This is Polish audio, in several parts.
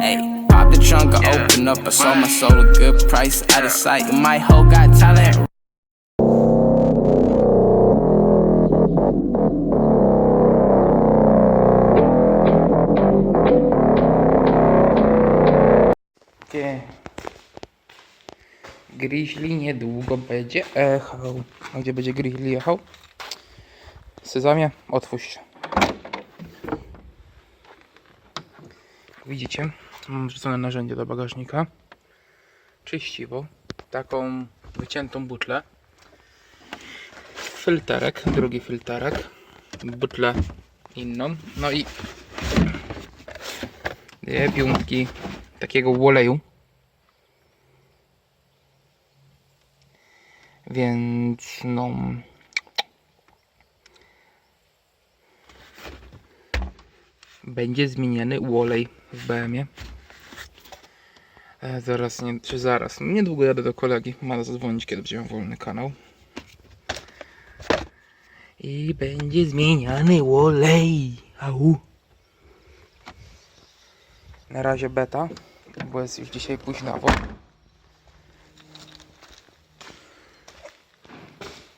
Hey, pop the trunk, I open up, I sold my soul a good price, out of sight. My hoe got talent. Gdzie Grizzly niedługo będzie jechał. A gdzie będzie Grizzly jechał? Sezamie, otwórz się. Widzicie? Mam wrzucone narzędzie do bagażnika. Czyściwo. Taką wyciętą butlę. Filterek, drugi filterek. Butlę inną. No i dwie piątki takiego oleju. Więc no. Będzie zmieniany olej w BM-ie. E, zaraz, nie, czy zaraz. Niedługo jadę do kolegi. Ma zadzwonić, kiedy będzie miał wolny kanał. I będzie zmieniany olej. Au. Na razie beta, bo jest już dzisiaj późnowo.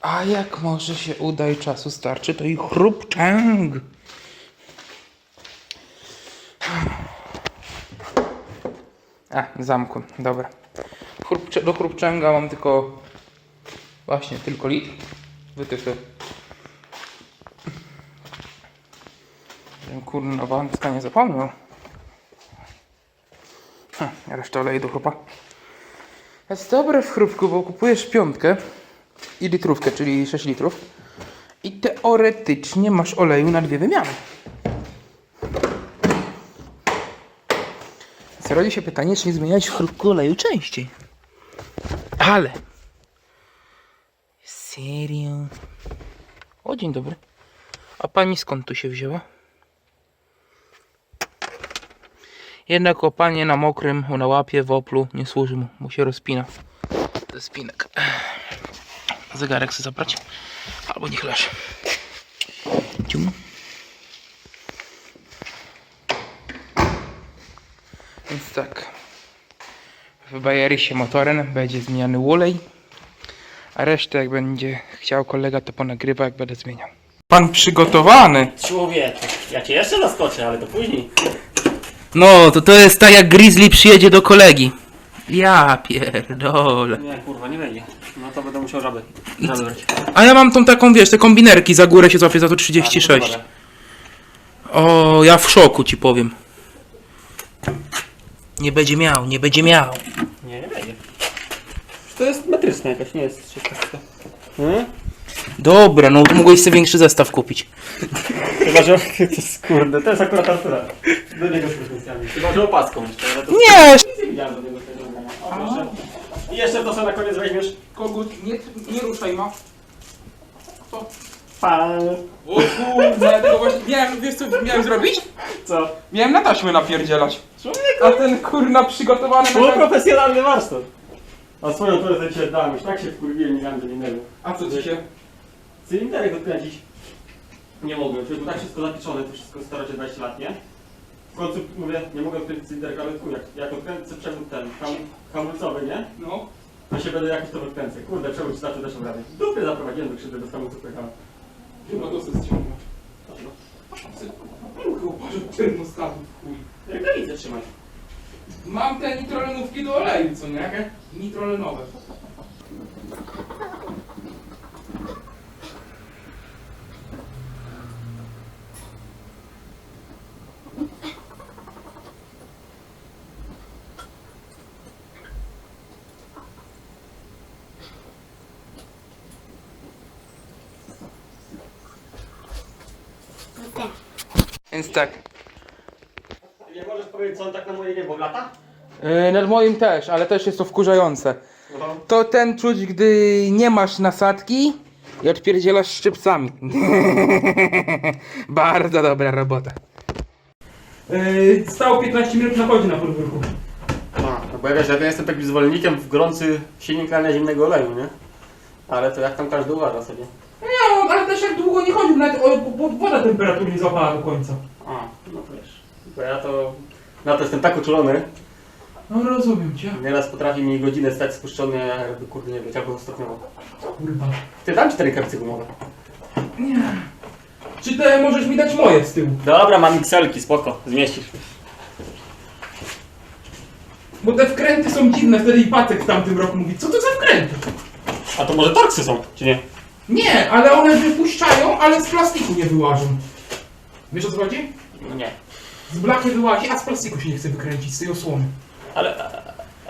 A jak może się uda i czasu starczy, to i chrupczęg. A, zamku, dobra. Do chrupczęga mam tylko właśnie tylko litr. Wytyfy. Kurna, wątka nie zapomniał. Hm, resztę oleju do chłopa. Jest dobre w chrupku, bo kupujesz piątkę i litrówkę, czyli 6 litrów. I teoretycznie masz oleju na dwie wymiany. Więc się pytanie, czy nie zmieniać chrupku oleju częściej. Ale. Serio? O, dzień dobry. A pani skąd tu się wzięła? Jednak kopanie na mokrym, na łapie, w oplu nie służy mu, mu się rozpina. Ze spinek. Zegarek chcę zabrać. Albo niech leży. Cium. Więc tak. W Bayerysie motorem będzie zmieniany olej. A resztę jak będzie chciał kolega to ponagrywa jak będę zmieniał. Pan przygotowany. Człowieku, ja cię jeszcze zaskoczę, ale to później. No, to to jest tak jak Grizzly przyjedzie do kolegi. Ja pierdolę. Nie, kurwa, nie będzie. No to będę musiał żaby zabrać. A ja mam tą taką, wiesz, te kombinerki za górę się złapię za to 36. O, ja w szoku ci powiem. Nie będzie miał, nie będzie miał. Nie, nie będzie. To jest metryczne jakaś, nie jest 16. Hmm? Dobra, no to mogłeś sobie większy zestaw kupić. Chyba, że to jest kurde, to jest akurat Artura. Do niego z pretensjami. Chyba, że opaską jeszcze, ale to Nie! nie widziałem do niego tego. O, proszę. I jeszcze to co na koniec weźmiesz. Kogut, nie, nie ruszaj ma. Pan. O kurde, właśnie, miałem, wiesz co miałem zrobić? Co? Miałem na taśmę napierdzielać. Człowieku. A ten kurna przygotowany na... Półprofesjonalny warsztat. A swoją to sobie dzisiaj dałem, już tak się wkurwiłem, nie miałem do innego. A co ci się? Cylinderek odkręcić nie mogłem, było tak wszystko zapieczone, to wszystko starocie 20 lat, nie? W końcu mówię, nie mogę odkręcić cylinderka, ale chuj, jak, jak odkręcę przewód ten, ham, hamulcowy, nie? No. To się będę jakoś to odkręcę. Kurde, przewód starczy też obrady. Dupy zaprowadziłem do krzywdy, do hamulców pojechałem. Chyba to sobie ściągnąć. Uważaj, termostatów chuj. Jak granicę trzymać. Mam te nitrolenówki do oleju, co nie? Nitrolenowe. Więc tak. Nie możesz powiedzieć, co on tak na moje niebo lata? Yy, nad moim też, ale też jest to wkurzające. No. To ten czuć, gdy nie masz nasadki i odpierdzielasz szczypcami. Bardzo dobra robota. Yy, stał 15 minut na chodzie na podwórku. No, bo ja wiesz, ja jestem takim zwolennikiem w gorący silnik zimnego oleju, nie? Ale to jak tam każdy uważa sobie. Nie, ale też jak długo nie chodził, nawet o, bo woda temperatury nie złapała do końca. A, no to wiesz. Bo ja to Na to jestem tak uczulony. No rozumiem cię. Nieraz potrafi mi godzinę stać spuszczony, jakby kurde nie być, albo stopniowo. Kurwa. Ty dam ci te rękawice gumowe. Nie. Czy te możesz mi dać moje z tyłu? Dobra, mam XL-ki, spoko, zmieścisz. Bo te wkręty są dziwne, wtedy i Pacek w tamtym roku mówi, co to za wkręty? A to może torksy są, czy nie? Nie, ale one wypuszczają, ale z plastiku nie wyłażą. Wiesz o co chodzi? Nie. Z blachy wyłazi, a z plastiku się nie chce wykręcić, z tej osłony. Ale,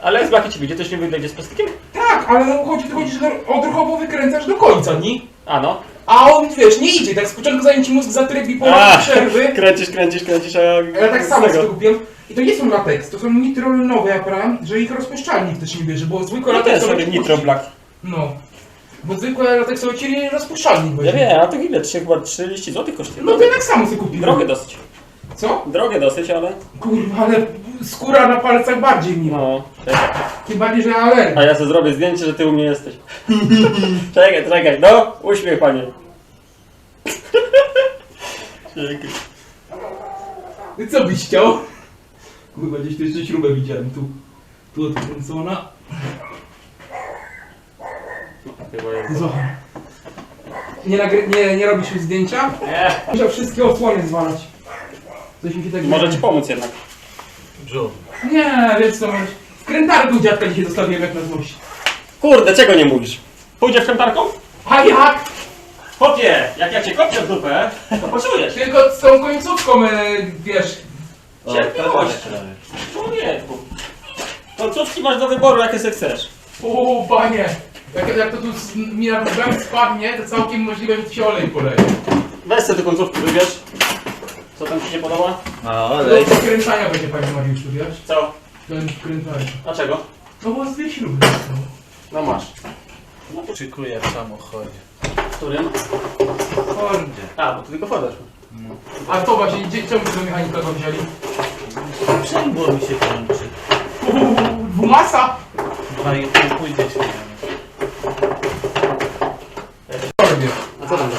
ale z blachy ci wyjdzie, to się nie wyjdzie z plastikiem? Tak, ale no chodzi, chodzi że odruchowo wykręcasz do końca, nie? A no. A on, wiesz, nie idzie, tak z początku zanim ci mózg zatrybi po A, przerwy. Kręcisz, kręcisz, kręcisz, a ja... Ja tak z samo tego. sobie kupiłem. I to nie są lateks, to są nitrolenowe, ja że ich rozpuszczalnik też nie bierze, bo zwykłe No też lateksowe sobie ci Nitro puści. Black. No. Bo zwykłe lateksowe ci rozpuszczalnik Ja wiem, a to ile? Trzy, chyba 30 zł kosztuje. No to ja tak samo sobie kupiłem. Drogie dosyć. Co? Drogie dosyć, ale... Kurwa, ale skóra na palcach bardziej mi. No. Tym bardziej, że ja alergię. A ja sobie zrobię zdjęcie, że ty u mnie jesteś. czekaj, czekaj, no, uśmiech panie. Czekaj. I co byś chciał? Kurwa, gdzieś tu jeszcze śrubę widziałem, tu. Tu odkręcona. Chyba jest. Zobacz. Nie, nagry- nie, nie robisz mi zdjęcia? Nie. Muszę wszystkie osłony zwalać. Coś mi się tak Może ci pomóc jednak. Nie, wiesz co, masz. Wkrętarkę u dziadka dzisiaj zostawiłem jak na złość. Kurde, czego nie mówisz? Pójdziesz krętarką? A jak? Chłopie, jak ja cię kopię w dupę, to poczujesz. Tylko z tą końcówką, e, wiesz. Cierpliwość. Człowieku. Końcówki masz do wyboru, jakie sobie chcesz. O, panie. Jak, jak to tu z- mi na problem spadnie, to całkiem możliwe, że ci się olej poleje. Weź sobie tę końcówkę, wybierz. Co tam ci się podoba? Do wkręcania będzie, panie Mariuszu, wiesz? Co? Ten wkrętarka. Dlaczego? No bo z śruby. zostało. No masz. Szykuję w samochodzie. W którym? Kordzie. A, bo ty tylko wchodzisz. A to właśnie, gdzie, czemu do mechanika go wzięli? Sprzęgło mi się kończy. Uuu, dwumasa! Dwa i pół pójdzie śmianie.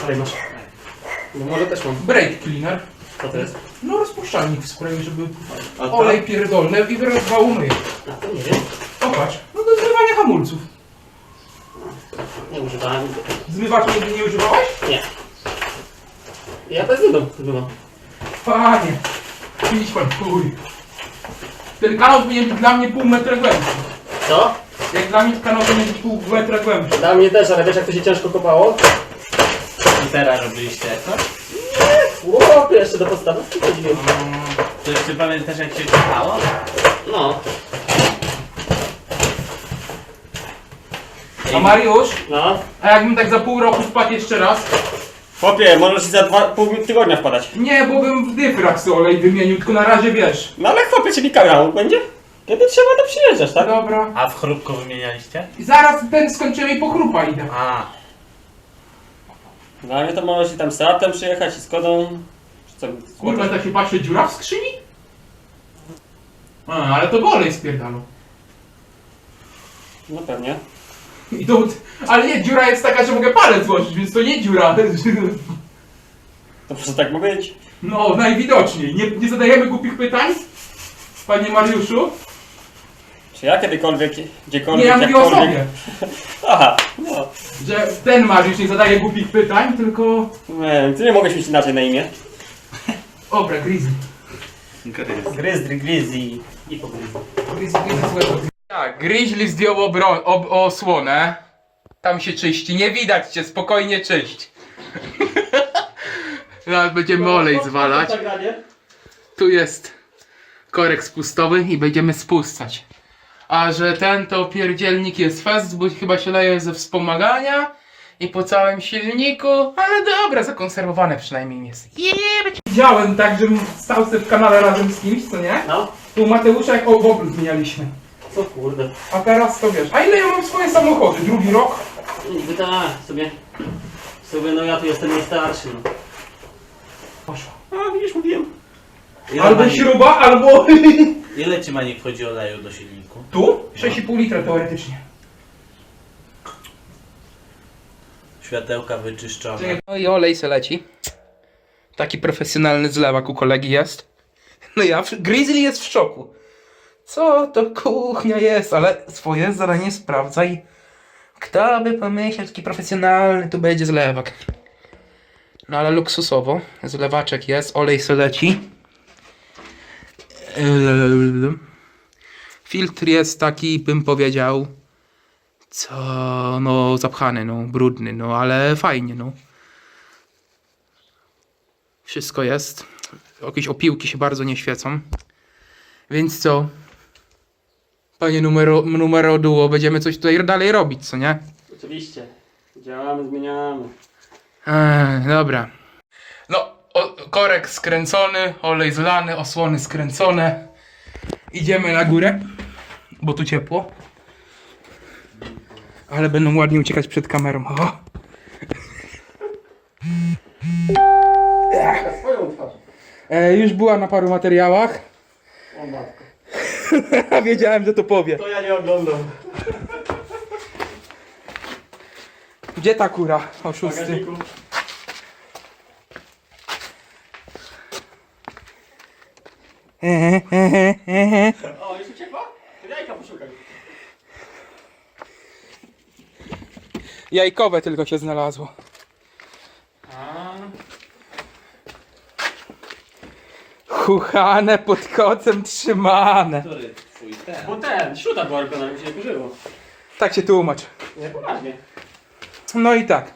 Dalej masz? No może też mam. Brake cleaner. Co to jest? No rozpuszczalnik w sprawie, żeby A to? olej pierdolny i wyrwał umyje. A to nie wiem. Popatrz, no do zmywania hamulców. Nie używałem. Zmywacza nigdy nie używałeś? Nie. Ja też zmywam. zmywam. Panie, idź pan, chuj. Ten kanał powinien być dla mnie pół metra głębszy. Co? Jak dla mnie kanał powinien być pół metra głębszy. Dla mnie też, ale wiesz jak to się ciężko kopało? I teraz robiliście co? Chłopie, jeszcze do podstawówki chodziłem. To jeszcze pamiętasz jak się kochało? No. A Mariusz, No. a jakbym tak za pół roku wpadł jeszcze raz? Chłopie, możesz za dwa, pół tygodnia wpadać. Nie, bo bym w dyfrach sobie olej wymienił, tylko na razie wiesz. No ale chłopie, czyli kanał będzie? Kiedy trzeba, to przyjeżdżasz, tak? Dobra. A w chrupko wymienialiście? I zaraz ten skończymy i po chrupa idę. A, No ale to możesz i tam Seatem przyjechać i Skodą. Czy co? Kurwa, tak się patrzy dziura w skrzyni? A, ale to bolej spierdalo. No pewnie. I to, ale nie, dziura jest taka, że mogę palec złożyć, więc to nie dziura. To prostu tak ma być. No, najwidoczniej. Nie, nie zadajemy głupich pytań? Panie Mariuszu? Czy ja kiedykolwiek, Nie, gdziekolwiek, ja mówię o jakkolwiek... sobie. Aha, no. Że ten Mariusz nie zadaje głupich pytań, tylko... Nie, ty nie mogłeś mieć inaczej na imię. Dobra, Grizzly. Grizzly, Grizzly i po Grizzly. Grizzly, złego. Tak, Grizzly zdjął obro- ob osłonę. Tam się czyści. Nie widać cię, spokojnie czyść. Teraz będziemy olej zwalać. Tu jest korek spustowy i będziemy spustać. A że ten to pierdzielnik jest fest, bo chyba się leje ze wspomagania i po całym silniku, ale dobra, zakonserwowane przynajmniej jest. Jebe. Widziałem tak, żebym stał sobie w kanale razem z kimś, co nie? No, Tu Mateusza jak o w ogóle zmienialiśmy. co kurde. A teraz to wiesz. A ile ja mam swoje samochody? Drugi rok? Niby tak, sobie, sobie, no ja tu jestem najstarszy, no. Poszło. A, widzisz, mówiłem. ile, Albo śruba, albo... ile ci Manik wchodzi oleju do silniku? Tu? 6,5 litra teoretycznie. Światełka wyczyszczone. No i olej se leci. Taki profesjonalny zlewak u kolegi jest. No ja, Grizzly jest w szoku. Co to kuchnia jest, ale swoje zadanie sprawdzaj. Kto by pomyślał, taki profesjonalny tu będzie zlewak. No ale luksusowo. Zlewaczek jest, olej se leci. Filtr jest taki, bym powiedział, co, no zapchany, no brudny, no ale fajnie, no. Wszystko jest. Jakieś opiłki się bardzo nie świecą. Więc co? Panie numero, numero duo, będziemy coś tutaj dalej robić, co nie? Oczywiście. Działamy, zmieniamy. Eee, dobra. O, korek skręcony, olej zlany, osłony skręcone. Idziemy na górę, bo tu ciepło. Ale będą ładnie uciekać przed kamerą. O! E, już była na paru materiałach. O matko. Wiedziałem, że to powie. To ja nie oglądam. Gdzie ta kura? Oszusty. O, już uciekła? Jajka poszukaj. Jajkowe tylko się znalazło. Chuchane pod kocem trzymane. Który twój ten? bo ten, śruta była robiona, mi się nie pożyło. Tak się tłumacz. Nie, poważnie. No i tak.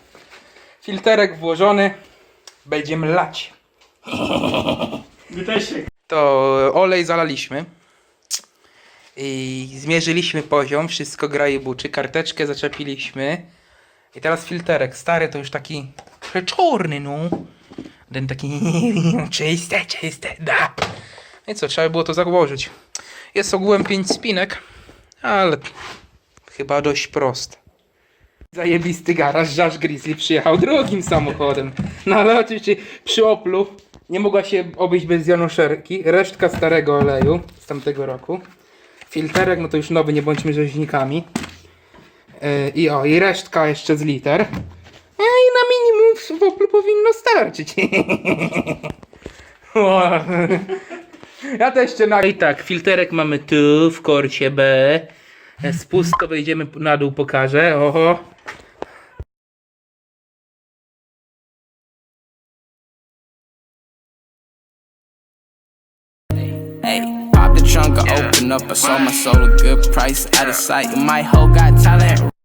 Filterek włożony. Będziemy lać. My też się. To olej zalaliśmy. I zmierzyliśmy poziom. Wszystko gra i buczy. Karteczkę zaczepiliśmy. I teraz filterek. Stary to już taki przeczorny, no. Ten taki czyste, czyste, da. No I co, trzeba było to założyć. Jest ogółem 5 spinek, ale chyba dość proste. Zajebisty garaż, Żaż Grizzly przyjechał drugim samochodem. No ale oczywiście przy Oplu nie mogła się obejść bez janoszerki. Resztka starego oleju z tamtego roku. Filterek, no to już nowy, nie bądźmy rzeźnikami. Yy, I o, i resztka jeszcze z liter. No i na minimum w Oplu powinno starczyć. Ja też cię na... I tak, filterek mamy tu w korcie B. Spust to wejdziemy na dół, pokażę. Oho. Up. I sold my soul a good price out of sight. My hoe got talent.